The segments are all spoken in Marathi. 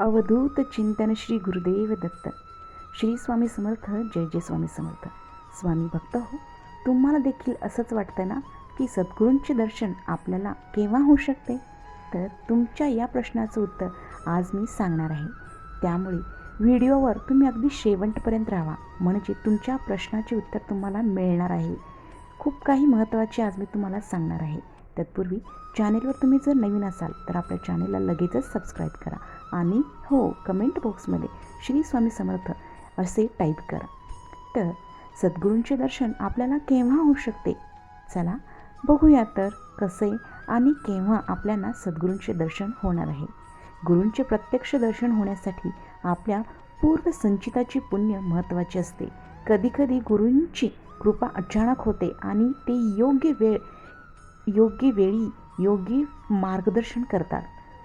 अवधूत चिंतन श्री गुरुदेव दत्त. श्री स्वामी समर्थ जय जय स्वामी समर्थ. स्वामी भक्त हो तुम्हाला देखील असंच वाटतं ना की सद्गुरूंचे दर्शन आपल्याला केव्हा होऊ शकते? तर तुमच्या या प्रश्नाचं उत्तर आज मी सांगणार आहे. त्यामुळे व्हिडिओवर तुम्ही अगदी शेवटपर्यंत राहा म्हणजे तुमच्या प्रश्नाचे उत्तर तुम्हाला मिळणार आहे. खूप काही महत्त्वाचे आज मी तुम्हाला सांगणार आहे. तत्पूर्वी चॅनेलवर तुम्ही जर नवीन असाल तर आपल्या चॅनेलला लगेचच सबस्क्राईब करा. आणि हो कमेंट बॉक्समध्ये श्री स्वामी समर्थ असे टाईप करा. तर सद्गुरूंचे दर्शन आपल्याला केव्हा होऊ शकते? चला बघूया तर कसे आणि केव्हा आपल्याला सद्गुरूंचे दर्शन होणार आहे. गुरूंचे प्रत्यक्ष दर्शन होण्यासाठी आपल्या पूर्व संचिताची पुण्य महत्त्वाची असते. कधीकधी गुरूंची कृपा अचानक होते आणि ते योग्य वेळ योग्य वेळी योग्य मार्गदर्शन करतात.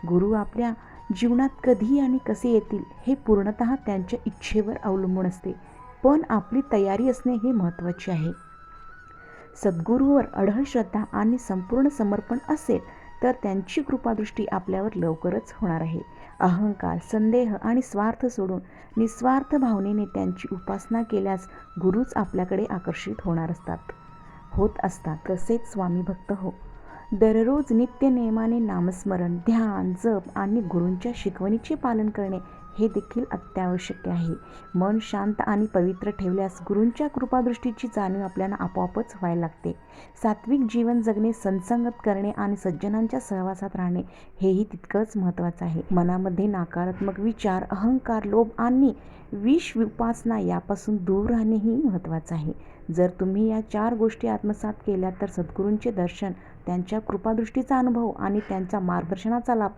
गुरु आपल्या जीवनात कधी आणि कसे येतील हे पूर्णत त्यांच्या इच्छेवर अवलंबून असते. पण आपली तयारी असणे हे महत्त्वाचे आहे. सद्गुरूवर अढळ श्रद्धा आणि संपूर्ण समर्पण असेल तर त्यांची कृपादृष्टी आपल्यावर लवकरच होणार आहे. अहंकार संदेह आणि स्वार्थ सोडून निस्वार्थ भावनेने त्यांची उपासना केल्यास गुरुच आपल्याकडे आकर्षित होणार असतात. होत असतात तसेच स्वामी भक्त हो. दररोज नित्य नियमाने नामस्मरण ध्यान जप आणि गुरूंच्या शिकवणीचे पालन करणे हे देखील अत्यावश्यक आहे. मन शांत आणि पवित्र ठेवल्यास गुरूंच्या कृपादृष्टीची जाणीव आपल्याला आपोआपच व्हायला लागते. सात्विक जीवन जगणे संसंगत करणे आणि सज्जनांच्या सहवासात राहणे हेही तितकंच महत्त्वाचं आहे. मनामध्ये नकारात्मक विचार अहंकार लोभ आणि विष उपासना यापासून दूर राहणेही महत्त्वाचं आहे. जर तुम्ही या चार गोष्टी आत्मसात केल्या तर सद्गुरूंचे दर्शन त्यांच्या कृपादृष्टीचा अनुभव आणि त्यांच्या मार्गदर्शनाचा लाभ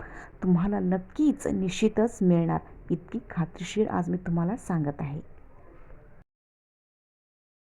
तुम्हाला नक्कीच निश्चितच मिळणार. इतकी खात्रीशीर आज मी तुम्हाला सांगत आहे.